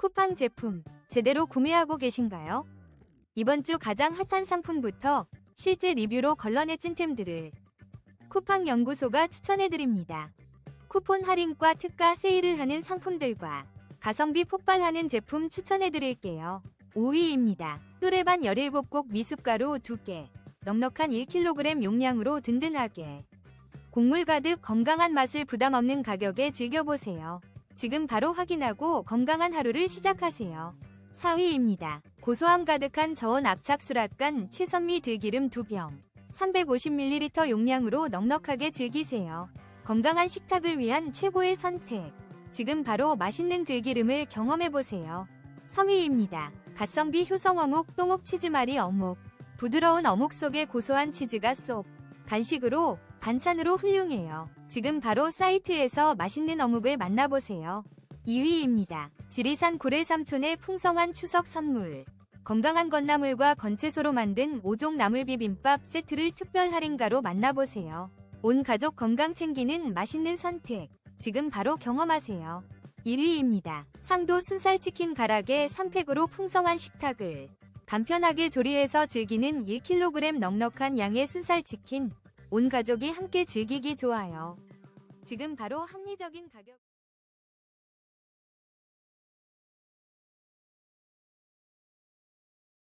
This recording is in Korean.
쿠팡 제품 제대로 구매하고 계신가요? 이번 주 가장 핫한 상품부터 실제 리뷰로 걸러내 찐템들을 쿠팡 연구소가 추천해드립니다. 쿠폰 할인과 특가 세일을 하는 상품들과 가성비 폭발하는 제품 추천해드릴게요. 5위입니다. 또레반 17곡 미숫가루 2개, 넉넉한 1kg 용량으로 든든하게 곡물 가득 건강한 맛을 부담 없는 가격에 즐겨보세요. 지금 바로 확인하고 건강한 하루를 시작하세요. 4위입니다. 고소함 가득한 저온 압착 수락간 최선미 들기름 2병. 350ml 용량으로 넉넉하게 즐기세요. 건강한 식탁을 위한 최고의 선택. 지금 바로 맛있는 들기름을 경험해보세요. 3위입니다. 갓성비 효성 어묵 똥옥 치즈말이 어묵. 부드러운 어묵 속에 고소한 치즈가 쏙. 간식으로, 반찬으로 훌륭해요. 지금 바로 사이트에서 맛있는 어묵을 만나보세요. 2위입니다. 지리산 구례 삼촌의 풍성한 추석 선물. 건강한 건나물과 건채소로 만든 5종 나물 비빔밥 세트를 특별 할인가로 만나보세요. 온 가족 건강 챙기는 맛있는 선택. 지금 바로 경험하세요. 1위입니다. 상도 순살치킨 가락에 3팩으로 풍성한 식탁을 간편하게 조리해서 즐기는 1kg 넉넉한 양의 순살치킨. 온 가족이 함께 즐기기 좋아요. 지금 바로 합리적인 가격